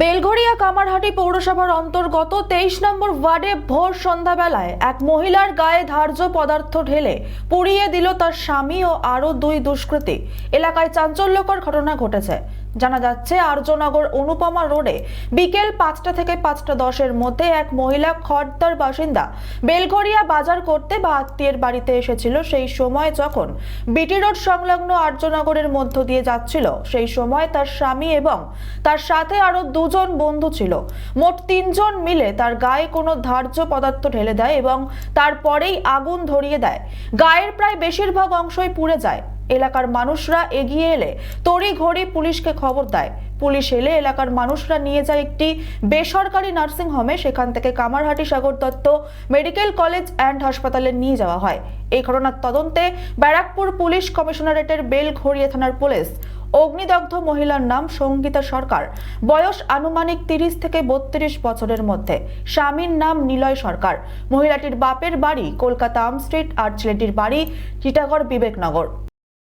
বেলঘরিয়া কামারহাটি পৌরসভার অন্তর্গত তেইশ নম্বর ওয়ার্ডে ভোর সন্ধ্যাবেলায় এক মহিলার গায়ে ধার্য পদার্থ ঢেলে পুড়িয়ে দিল তার স্বামী ও আরও দুই দুষ্কৃতী। এলাকায় চাঞ্চল্যকর ঘটনা ঘটেছে। জানা যাচ্ছে আর্যনগর অনুপমা রোডে বিকেল পাঁচটা থেকে পাঁচটা দশের মধ্যে এক মহিলা খড়দার বাসিন্দা বেলঘরিয়া বাজার করতে বা আত্মীয়ের বাড়িতে এসেছিল। সেই সময় যখন বিটি রোড সংলগ্ন আর্যনগরের মধ্য দিয়ে যাচ্ছিল, সেই সময় তার স্বামী এবং তার সাথে আরও দুজন বন্ধু ছিল। মোট তিনজন মিলে তার গায়ে কোনো ধার্য পদার্থ ঢেলে দেয় এবং তারপরেই আগুন ধরিয়ে দেয়। গায়ের প্রায় বেশিরভাগ অংশই পুড়ে যায়। এলাকার মানুষরা এগিয়ে এলে তড়ি ঘড়ি পুলিশকে খবর দেয়। পুলিশ এলে এলাকার মানুষরা নিয়ে যায় একটি বেসরকারি নার্সিং হোমে। সেখান থেকে Kamarhati Sagar Dutta medical college and হাসপাতালে নিয়ে যাওয়া হয়। এই ঘটনার তদন্তে ব্যারাকপুর পুলিশ কমিশনারেটের বেলঘড়িয়া থানার পুলিশ, অগ্নিদগ্ধ মহিলার নাম সঙ্গীতা সরকার, বয়স আনুমানিক তিরিশ থেকে বত্রিশ বছরের মধ্যে। স্বামীর নাম নিলয় সরকার। মহিলাটির বাপের বাড়ি কলকাতা আর্ম স্ট্রিট, আর ছেলেটির বাড়ি টিটাগড় বিবেকনগর।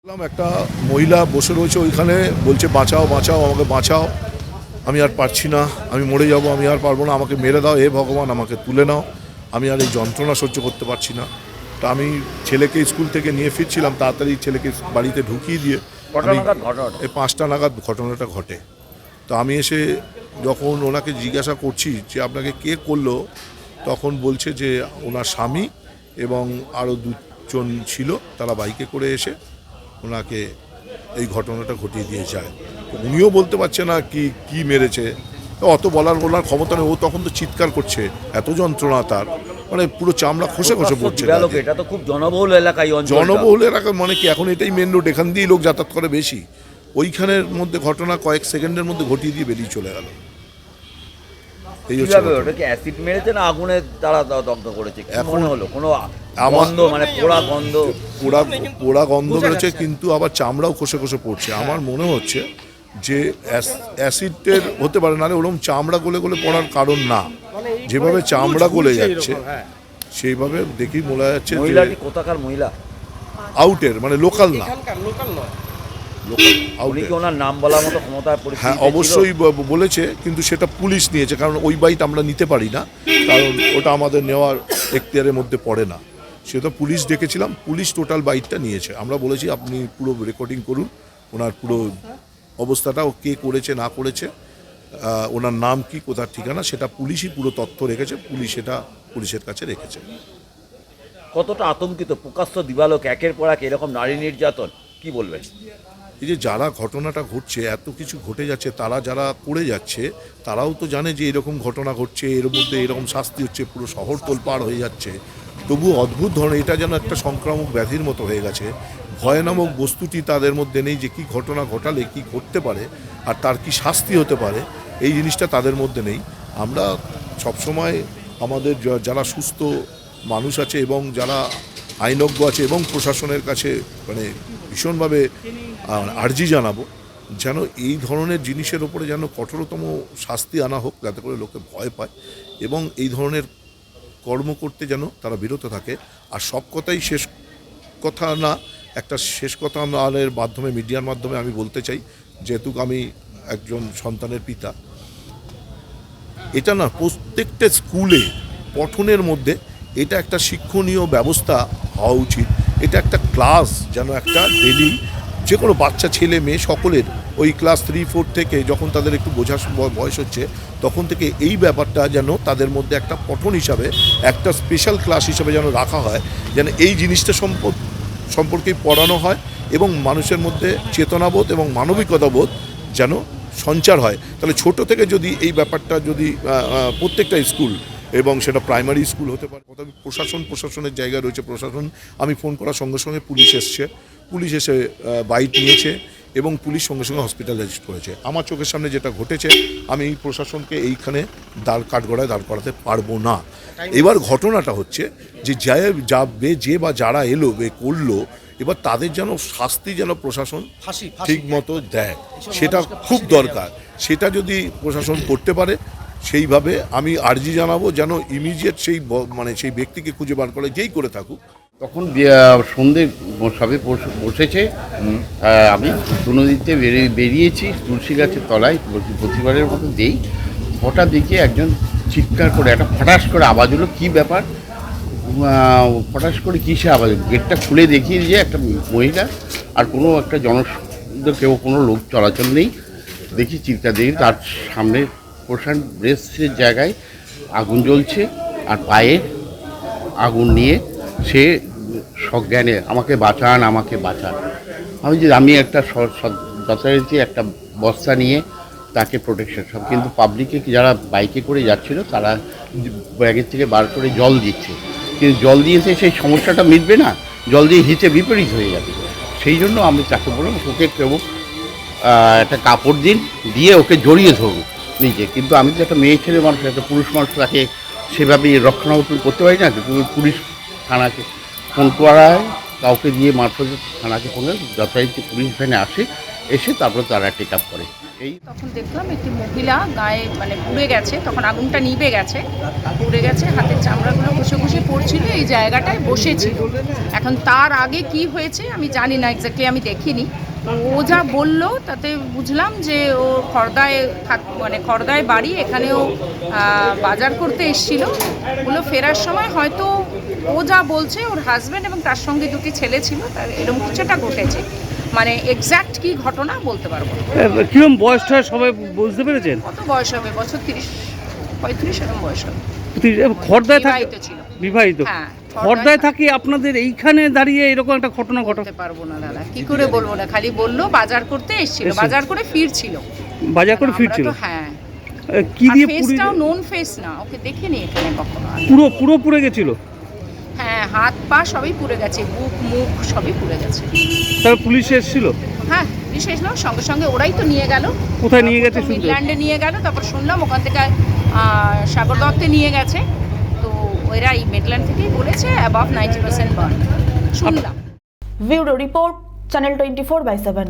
একটা মহিলা বসে রয়েছে ওইখানে। বলছে বাঁচাও বাঁচাও আমাকে বাঁচাও। আমি আর পারছি না। আমি মরে যাব আমি আর পারব না। আমাকে মেরে দাও হে ভগবান আমাকে তুলে নাও। আমি আর এই যন্ত্রণা সহ্য করতে পারছি না। তা আমি ছেলেকে স্কুল থেকে নিয়ে ফিরছিলাম তাড়াতাড়ি ছেলেকে বাড়িতে ঢুকিয়ে দিয়ে আমি- এই পাঁচটা নাগাদ ঘটনাটা ঘটে। তো আমি এসে যখন ওনাকে জিজ্ঞাসা করছি যে আপনাকে কে করল তখন বলছে যে ওনার স্বামী এবং আরও দুজন ছিল তারা বাইকে করে এসে ওনাকে এই ঘটনাটা ঘটিয়ে দিয়ে যায় উনিও বলতে পারছে না কি কি মেরেছে। অত বলার বলার ক্ষমতা নেই। ও তখন তো চিৎকার করছে এত যন্ত্রণা তার। মানে পুরো চামড়া খসে খসে পড়ছে এটা তো খুব জনবহুল এলাকায় জনবহুল এলাকা মানে কি এখন এটাই মেন রোড এখান দিয়েই লোক যাতায়াত করে বেশি। ওইখানের মধ্যে ঘটনা কয়েক সেকেন্ডের মধ্যে ঘটিয়ে দিয়ে বেরিয়ে চলে গেল। কীভাবে ওটা কি অ্যাসিড মেরেছে না আগুনের দ্বারা দ- দগ্ধ করেছে? কি এখন হলো? কোনো আমার- গন্ধ মানে পোড়া গন্ধ? পোড়া পোড়া গন্ধ বেরোচ্ছে কিন্তু আবার চামড়াও খসে খসে পড়ছে। আমার মনে হচ্ছে যে অ্যাসিডের হতে পারে নাহলে ওরকম চামড়া গলে গলে পড়ার কারণ না। যেভাবে চামড়া গলে যাচ্ছে সেইভাবে দেখি মনে যাচ্ছে কোথাকার মহিলা? আউটের মানে লোকাল না। লোকাল উনি কি ওনার নাম বলার মতো ক্ষমতা হ্যাঁ অবশ্যই বলেছে কিন্তু সেটা পুলিশ নিয়েছে কারণ ওই বাইট আমরা নিতে পারি না কারণ ওটা আমাদের নেওয়ার এখতিয়ারের মধ্যে পড়ে না। সেটা পুলিশ ডেকেছিলাম পুলিশ টোটাল বাইটটা নিয়েছে। আমরা বলেছি আপনি পুরো রেকর্ডিং করুন ওনার পুরো অবস্থাটা ও কে করেছে না করেছে ওনার নাম কি কোথার ঠিকানা সেটা পুলিশই পুরো তথ্য রেখেছে পুলিশ এটা পুলিশের কাছে রেখেছে। কতটা আতঙ্কিত প্রকাশ্য দিবালোক একের পর এক এরকম নারী নির্যাতন। কি বলবেন? এই যে যারা ঘটনাটা ঘটছে, এত কিছু ঘটে যাচ্ছে, তারা যারা করে যাচ্ছে, তারাও তো জানে যে এরকম ঘটনা ঘটছে, এর মধ্যে এরকম শাস্তি হচ্ছে, পুরো শহর তোলপাড় হয়ে যাচ্ছে। তবু অদ্ভুত ধরনের, এটা যেন একটা সংক্রামক ব্যাধির মতো হয়ে গেছে। ভয় নামক বস্তুটি তাদের মধ্যে নেই যে কি ঘটনা ঘটালে, কি ঘটতে পারে, আর তার কি শাস্তি হতে পারে, এই জিনিসটা তাদের মধ্যে নেই। আমরা সবসময় আমাদের যারা সুস্থ মানুষ আছে এবং যারা আইনজ্ঞ আছে এবং প্রশাসনের কাছে মানে ভীষণভাবে আর্জি জানাব, যেন এই ধরনের জিনিসের ওপরে যেন কঠোরতম শাস্তি আনা হোক, যাতে করে লোকে ভয় পায় এবং এই ধরনের কর্ম করতে যেন তারা বিরত থাকে। আর সব কথাই শেষ কথা না, একটা শেষ কথা আমাদের মাধ্যমে, মিডিয়ার মাধ্যমে আমি বলতে চাই, যেহেতু আমি একজন সন্তানের পিতা। এটা না প্রত্যেকটা স্কুলে, পঠনের মধ্যে এটা একটা শিক্ষণীয় ব্যবস্থা হওয়া উচিত। এটা একটা ক্লাস যেন একটা ডেলি যে কোনো বাচ্চা, ছেলে, মেয়ে সকলের ওই ক্লাস থ্রি ফোর থেকে যখন তাদের একটু বোঝার বয়স হচ্ছে, তখন থেকে এই ব্যাপারটা যেন তাদের মধ্যে একটা পঠন হিসাবে, একটা স্পেশাল ক্লাস হিসাবে যেন রাখা হয়, যেন এই জিনিসটা সম্পদ, সম্পর্কে পড়ানো হয় এবং মানুষের মধ্যে চেতনাবোধ এবং মানবিকতাবোধ যেন সঞ্চার হয়। তাহলে ছোট থেকে যদি এই ব্যাপারটা যদি প্রত্যেকটা স্কুল এবং সেটা প্রাইমারি স্কুল হতে পারে। তবে প্রশাসন প্রশাসনের জায়গা রয়েছে প্রশাসন। আমি ফোন করার সঙ্গে সঙ্গে পুলিশ এসছে। পুলিশ এসে বাইক নিয়েছে এবং পুলিশ সঙ্গে সঙ্গে হসপিটালাইজড করেছে। আমার চোখের সামনে যেটা ঘটেছে আমি এই প্রশাসনকে এইখানে দাঁড় কাঠগড়ায় দাঁড় করাতে পারব না। এবার ঘটনাটা হচ্ছে যে যায় যাবে যে বা যারা এলো বে করল এবার তাদের যেন শাস্তি যেন প্রশাসন ঠিক মতো দেয়। সেটা খুব দরকার। সেটা যদি প্রশাসন করতে পারে সেইভাবে আমি আর্জি জানাব যেন ইমিডিয়েট সেই মানে সেই ব্যক্তিকে খুঁজে বার করে যেই করে থাকুক। তখন সন্ধে সবে বসেছে। আমি নদীতে বেরিয়ে বেরিয়েছি তুলসী গাছের তলায় প্রতি- প্রতিবারের মতো দেই। হঠাৎ দেখি একজন চিৎকার করে একটা ফটাস করে আওয়াজ হলো কী ব্যাপার? ফটাস করে কিসে আওয়াজ গেটটা খুলে দেখি যে একটা মহিলা আর কোনো একটা জন কেউ কোনো লোক চলাচল নেই। দেখি চিৎকার দেখি তার সামনে পোষণ ব্রেস্টের জায়গায়, আগুন জ্বলছে আর পায়ে আগুন নিয়ে সে সজ্ঞানে আমাকে বাঁচান আমাকে বাঁচান। আমি যে, আমি একটা যথারীতি একটা বস্তা নিয়ে তাকে প্রোটেকশন সব, কিন্তু পাবলিকে যারা বাইকে করে যাচ্ছিল, তারা ব্যাগের থেকে বার করে জল দিচ্ছে। কিন্তু জল দিয়েছে সেই সমস্যাটা মিটবে না, জল দিয়ে হিতে বিপরীত হয়ে যাবে। সেই জন্য আমি তাকে বললাম, ওকে কেউ একটা কাপড় দিন, দিয়ে ওকে জড়িয়ে ধরুন। নিজে। কিন্তু আমি তো একটা মেয়ে ছেলে মানুষ, একটা পুরুষ মানুষ, তাকে সেভাবে রক্ষণাবেক্ষণ করতে পারি না। কিন্তু পুলিশ থানাকে ফোন করা হয় কাউকে দিয়ে মারফত থানাকে ফোন যথারীতি পুলিশ ভ্যানে আসে, এসে তারপরে তারা টেক আপ করে। এই তখন দেখলাম একটি মহিলা গায়ে মানে পুড়ে গেছে, তখন আগুনটা নিভে গেছে, পুড়ে গেছে, হাতের চামড়াগুলো বসে বসে পড়ছিল, এই জায়গাটায় বসেছিল। এখন তার আগে কি হয়েছে আমি জানি না এক্স্যাক্টলি আমি দেখিনি। ও যা বলল তাতে বুঝলাম যে ও খর্দায় থাক মানে খর্দায় বাড়ি এখানেও বাজার করতে এসেছিল। ওগুলো ফেরার সময় হয়তো ও যা বলছে ওর হাজব্যান্ড এবং তার সঙ্গে দুটি ছেলে ছিল তার এরকম কিছুটা ঘটেছে। মানে এক্স্যাক্ট কি ঘটনা বলতে পারব না। কিরম বয়সটা সবাই বুঝতে পেরেছেন? কত বয়স হবে? বছর তিরিশ পঁয়ত্রিশ এরকম বয়স হবে। খর্দায় বিবাহিত ছিল। বিবাহিত? হ্যাঁ, খর্দায় খর্দায় থাকি আপনাদের এইখানে দাঁড়িয়ে এরকম একটা ঘটনা ঘটা বলতে পারব না দাদা। কি করে বলব না? খালি বলল বাজার করতে এসেছিল। বাজার করে ফিরছিল। বাজার করে ফিরছিল? হ্যাঁ। কি দিয়ে ফেসটাও নোন ফেস না। ওকে দেখিনি এখানে কখনো পুরো পুরো পুড়ে গেছিল? হ্যাঁ হাত পা সবই পুড়ে গেছে বুক মুখ সবই পুড়ে গেছে। তারপর পুলিশ এসেছিল? হ্যাঁ বিশেষ না সঙ্গে সঙ্গে ওরাই তো নিয়ে গেল। কোথায় নিয়ে গেছে মিডল্যান্ডে নিয়ে গেল তারপর শুনলাম ওখান থেকে সাগর দত্তে নিয়ে গেছে। ওরা এই মিডল্যান্ড থেকেই বলেছে অ্যাবাভ নাইনটি পার্সেন্ট বার্ন শুনলাম। Bureau report channel twenty four by seven